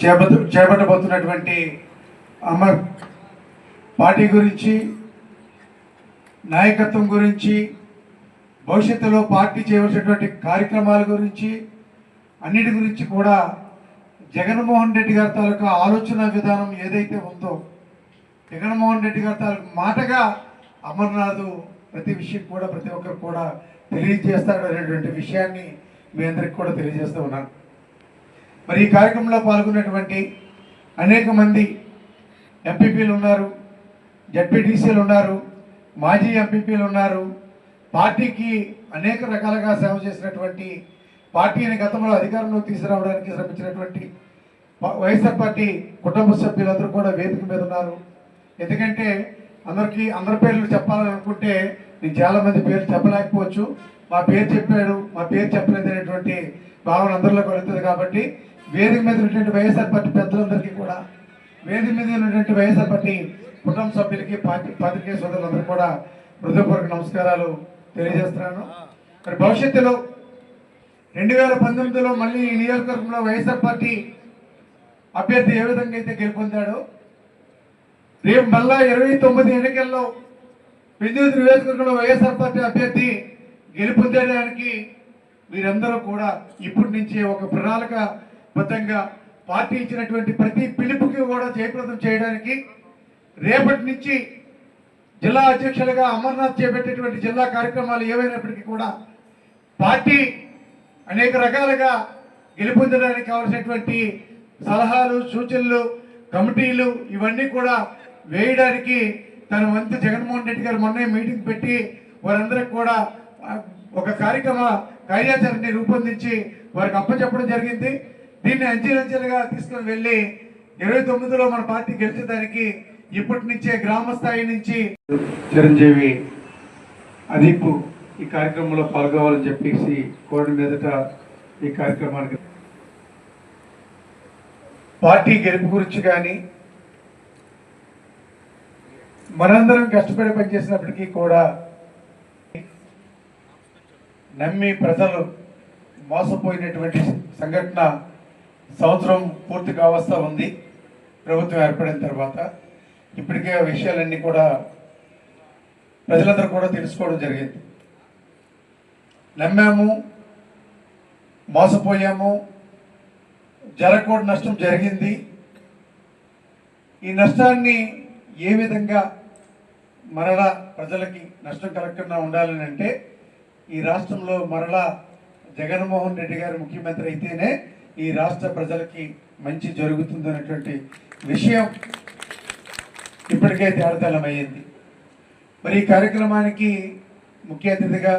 చేపట్టు చేపట్టబోతున్నటువంటి Amar party గురించి నాయకత్వం గురించి భవిష్యత్తులో పార్టీ చేయవలసినటువంటి కార్యక్రమాల గురించి అన్నిటి గురించి కూడా జగన్మోహన్ రెడ్డి గారి తాలూకా ఆలోచన విధానం ఏదైతే ఉందో జగన్మోహన్ రెడ్డి గారి తాలూకు మాటగా అమర్నాథ్ ప్రతి విషయం కూడా ప్రతి ఒక్కరు కూడా తెలియజేస్తాడు అనేటువంటి విషయాన్ని మీ అందరికి కూడా తెలియజేస్తూ ఉన్నాను. మరి ఈ కార్యక్రమంలో పాల్గొన్నటువంటి అనేక మంది ఎంపీపీలు ఉన్నారు జడ్పీటీసీలు ఉన్నారు మాజీ ఎంపీపీలు ఉన్నారు. పార్టీకి అనేక రకాలుగా సేవ చేసినటువంటి పార్టీని గతంలో అధికారంలో తీసుకురావడానికి శ్రమించినటువంటి వైఎస్ఆర్ పార్టీ కుటుంబ సభ్యులందరూ కూడా వేదిక మీద ఉన్నారు. ఎందుకంటే అందరికీ అందరి పేర్లు చెప్పాలని అనుకుంటే నేను చాలా మంది పేర్లు చెప్పలేకపోవచ్చు. మా పేరు చెప్పాడు మా పేరు చెప్పలేదు అనేటువంటి భావన అందరిలో కలుగుతుంది కాబట్టి వేదిక మీద ఉన్నటువంటి వైఎస్ఆర్ పార్టీ పెద్దలందరికీ కూడా వేదిక మీద ఉన్నటువంటి వైఎస్ఆర్ పార్టీ కుటుంబ సభ్యులకి పార్టీ పాత్రికేయ సోదరులందరూ కూడా హృదయపూర్వక నమస్కారాలు తెలియజేస్తున్నాను. మరి భవిష్యత్తులో రెండు వేల పంతొమ్మిదిలో మళ్ళీ ఈ నియోజకవర్గంలో వైఎస్ఆర్ పార్టీ అభ్యర్థి ఏ విధంగా అయితే గెలుపొందాడో రేపు మళ్ళా ఇరవై తొమ్మిది ఎన్నికల్లో విద్యుత్ నియోజకవర్గంలో వైఎస్ఆర్ పార్టీ అభ్యర్థి గెలుపొందడానికి మీరందరూ కూడా ఇప్పటి నుంచే ఒక బద్దంగా పార్టీ ఇచ్చినటువంటి ప్రతి పిలుపుకి కూడా జయప్రదం చేయడానికి రేపటి నుంచి జిల్లా అధ్యక్షులుగా అమర్నాథ్ చేపట్టేటువంటి జిల్లా కార్యక్రమాలు ఏవైనప్పటికీ కూడా పార్టీ అనేక రకాలుగా గెలుపొందడానికి కావలసినటువంటి సలహాలు సూచనలు కమిటీలు ఇవన్నీ కూడా వేయడానికి తన వంతు జగన్మోహన్ రెడ్డి గారు మొన్నే మీటింగ్ పెట్టి వారందరికి కూడా ఒక కార్యక్రమ కార్యాచరణని రూపొందించి వారికి అప్పచెప్పడం జరిగింది. దీన్ని అంచెలంచెలుగా తీసుకుని వెళ్ళి ఇరవై తొమ్మిదిలో మన పార్టీ గెలిచేదానికి ఇప్పటి నుంచే గ్రామ స్థాయి నుంచి చిరంజీవి అదీపు ఈ కార్యక్రమంలో పాల్గొవాలని చెప్పేసి కోరిన మీదట ఈ కార్యక్రమానికి పార్టీ గెలుపు గురించి కానీ మనందరం కష్టపడి పనిచేసినప్పటికీ కూడా నమ్మి ప్రజలు మోసపోయినటువంటి సంఘటన సంవత్సరం పూర్తి కావస్తా ఉంది. ప్రభుత్వం ఏర్పడిన తర్వాత ఇప్పటికే ఆ విషయాలన్నీ కూడా ప్రజలందరూ కూడా తెలుసుకోవడం జరిగింది. నమ్మాము మోసపోయాము జరగకూడని నష్టం జరిగింది. ఈ నష్టాన్ని ఏ విధంగా మరలా ప్రజలకి నష్టం కలగకుండా ఉండాలని అంటే ఈ రాష్ట్రంలో మరలా జగన్మోహన్ రెడ్డి గారు ముఖ్యమంత్రి అయితేనే ఈ రాష్ట్ర ప్రజలకి మంచి జరుగుతుంది అనేటువంటి విషయం ఇప్పటికే తేడతలమయ్యింది మరి ఈ కార్యక్రమానికి ముఖ్య అతిథిగా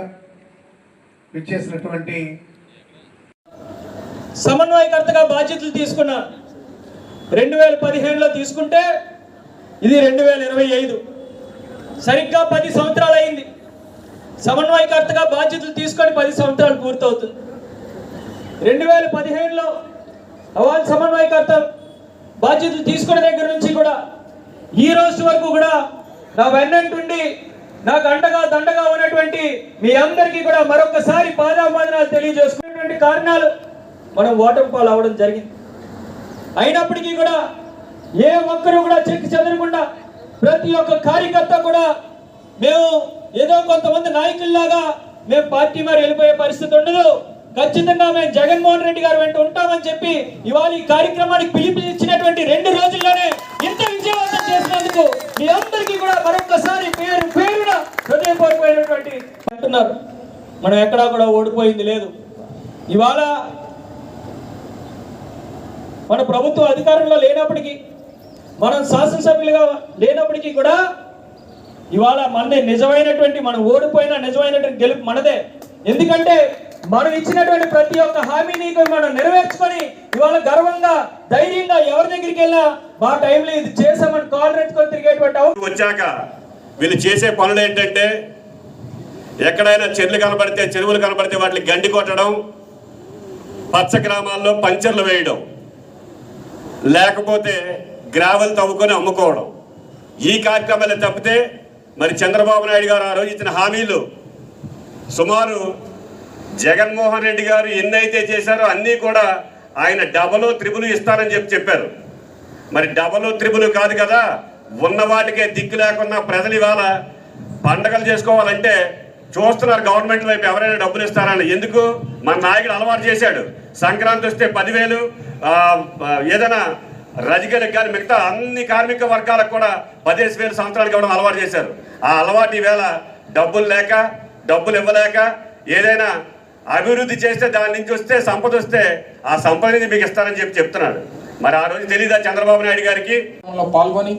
విచ్చేసినటువంటి సమన్వయకర్తగా బాధ్యతలు తీసుకున్నారు రెండు వేల పదిహేనులో తీసుకుంటే ఇది రెండు వేల ఇరవై ఐదు. సరిగ్గా పది సంవత్సరాలు అయింది సమన్వయకర్తగా బాధ్యతలు తీసుకొని పది సంవత్సరాలు పూర్తవుతుంది. రెండు వేల పదిహేనులో అవాల్ సమన్వయకర్త బాధ్యతలు తీసుకున్న దగ్గర నుంచి కూడా ఈ రోజు వరకు కూడా నా వెన్నంటుండి నాకు అండగా దండగా ఉన్నటువంటి మీ అందరికీ కూడా మరొకసారి పాదాభాదనాలు తెలియజేసుకునేటువంటి కారణాలు మనం ఓటమి పాలు అవడం జరిగింది. అయినప్పటికీ కూడా ఏ ఒక్కరు కూడా చెక్కి చెదరకుండా ప్రతి ఒక్క కార్యకర్త కూడా మేము ఏదో కొంతమంది నాయకుల్లాగా మేము పార్టీ మరి వెళ్ళిపోయే పరిస్థితి ఉండదు. ఖచ్చితంగా మేము జగన్మోహన్ రెడ్డి గారు వెంట ఉంటామని చెప్పి ఇవాళ ఈ కార్యక్రమానికి పిలిపించినటువంటి రెండు రోజుల్లోనే ఇంత విజయవంతం చేసినందుకు మీ అందరికీ కూడా మరొకసారి పేరు పేరున హృదయపూర్వమైనటువంటి అంటున్నారు. మనం ఎక్కడా కూడా ఓడిపోయింది లేదు. ఇవాళ మన ప్రభుత్వ అధికారంలో లేనప్పటికీ మనం శాసనసభ్యులుగా లేనప్పటికీ కూడా ఇవాళ మనదే నిజమైనటువంటి మనం ఓడిపోయిన నిజమైనటువంటి గెలుపు మనదే. ఎందుకంటే మనం ఇచ్చినటువంటి ప్రతి ఒక్క హామీని మనం నెరవేర్చుకొని ఇవాళ గర్వంగా ధైర్యంగా ఎవరి దగ్గరికి వెళ్ళినా మా టైంలో ఇది చేసామని కాల్ తిరిగేటువంటి వచ్చాక వీళ్ళు చేసే పనులు ఏంటంటే ఎక్కడైనా చెర్లు కనబడితే చెరువులు కనబడితే వాటిని గండి కొట్టడం పచ్చ గ్రామాల్లో పంచర్లు వేయడం లేకపోతే గ్రావెల్ తవ్వుకొని అమ్ముకోవడం. ఈ కార్యక్రమాలు తప్పితే మరి చంద్రబాబు నాయుడు గారు ఆ రోజు ఇచ్చిన హామీలు సుమారు జగన్మోహన్ రెడ్డి గారు ఎన్నైతే చేశారో అన్నీ కూడా ఆయన డబలు త్రిబులు ఇస్తారని చెప్పి చెప్పారు. మరి డబలు త్రిబులు కాదు కదా ఉన్న వాటికే దిక్కు లేకుండా ప్రజలు ఇవాళ పండగలు చేసుకోవాలంటే చూస్తున్నారు గవర్నమెంట్ వైపు ఎవరైనా డబ్బులు ఇస్తారని. ఎందుకు? మన నాయకుడు అలవాటు చేశాడు. సంక్రాంతి వస్తే పదివేలు ఏదైనా రజకీలకు కానీ మిగతా అన్ని కార్మిక వర్గాలకు కూడా పదిహేను వేలు సంవత్సరాలకు ఇవ్వడం అలవాటు చేశారు. ఆ అలవాటు ఈవేళ డబ్బులు లేక డబ్బులు ఇవ్వలేక ఏదైనా అభివృద్ధి చేస్తే దాని నుంచి వస్తే సంపద వస్తే ఆ సంపదని మీకు ఇస్తారని చెప్పి చెప్తున్నాడు. మరి ఆ రోజు తెలీదా చంద్రబాబు నాయుడు గారికి? పాల్గొని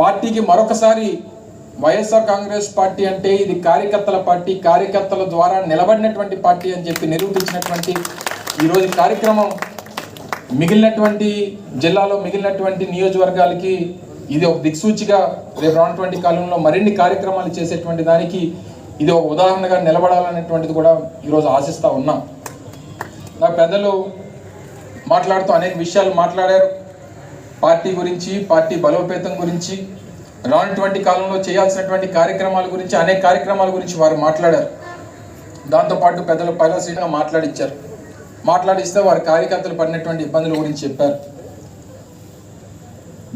పార్టీకి మరొకసారి వైఎస్ఆర్ కాంగ్రెస్ పార్టీ అంటే ఇది కార్యకర్తల పార్టీ కార్యకర్తల ద్వారా నిలబడినటువంటి పార్టీ అని చెప్పి నిరూపించినటువంటి ఈరోజు కార్యక్రమం మిగిలినటువంటి జిల్లాలో మిగిలినటువంటి నియోజకవర్గాలకి ఇది ఒక దిక్సూచిగా రేపు రానటువంటి కాలంలో మరిన్ని కార్యక్రమాలు చేసేటువంటి దానికి ఇది ఒక ఉదాహరణగా నిలబడాలనేటువంటిది కూడా ఈరోజు ఆశిస్తూ ఉన్నాం. నా పెద్దలు మాట్లాడుతూ అనేక విషయాలు మాట్లాడారు. పార్టీ గురించి పార్టీ బలోపేతం గురించి రానటువంటి కాలంలో చేయాల్సినటువంటి కార్యక్రమాల గురించి అనేక కార్యక్రమాల గురించి వారు మాట్లాడారు. దాంతోపాటు పెద్దలు పైలసీగా మాట్లాడిచ్చారు. మాట్లాడిస్తే వారి కార్యకర్తలు పడినటువంటి ఇబ్బందుల గురించి చెప్పారు.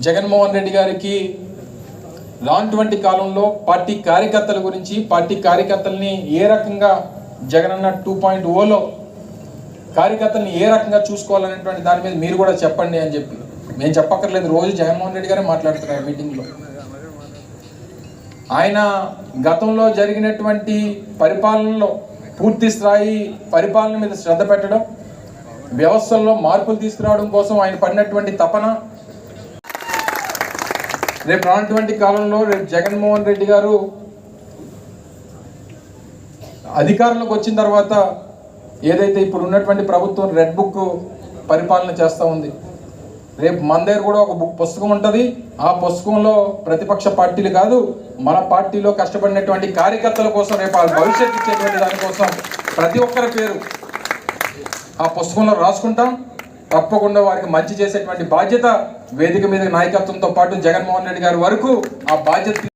జగన్మోహన్ రెడ్డి గారికి లాంటివంటి కాలంలో పార్టీ కార్యకర్తల గురించి పార్టీ కార్యకర్తల్ని ఏ రకంగా జగనన్న టూ పాయింట్ ఓలో కార్యకర్తల్ని ఏ రకంగా చూసుకోవాలనేటువంటి దాని మీద మీరు కూడా చెప్పండి అని చెప్పి. మేము చెప్పక్కర్లేదు. రోజు జగన్మోహన్ రెడ్డి గారే మాట్లాడుతున్నారు మీటింగ్లో. ఆయన గతంలో జరిగినటువంటి పరిపాలనలో పూర్తి స్థాయి పరిపాలన మీద శ్రద్ధ పెట్టడం వ్యవస్థల్లో మార్పులు తీసుకురావడం కోసం ఆయన పడినటువంటి తపన రేపు రానటువంటి కాలంలో రేపు జగన్మోహన్ రెడ్డి గారు అధికారంలోకి వచ్చిన తర్వాత ఏదైతే ఇప్పుడు ఉన్నటువంటి ప్రభుత్వం రెడ్ బుక్ పరిపాలన చేస్తూ ఉంది రేపు మన దగ్గర కూడా ఒక బుక్ పుస్తకం ఉంటుంది. ఆ పుస్తకంలో ప్రతిపక్ష పార్టీలు కాదు మన పార్టీలో కష్టపడినటువంటి కార్యకర్తల కోసం రేపు వాళ్ళ భవిష్యత్తు ఇచ్చేటువంటి దానికోసం ప్రతి ఒక్కరి పేరు ఆ పుస్తకంలో రాసుకుంటాం. తప్పకుండా వారికి మంచి చేసేటువంటి బాధ్యత వేదిక మీద నాయకత్వంతో పాటు జగన్మోహన్ రెడ్డి గారి వరకు ఆ బాధ్యత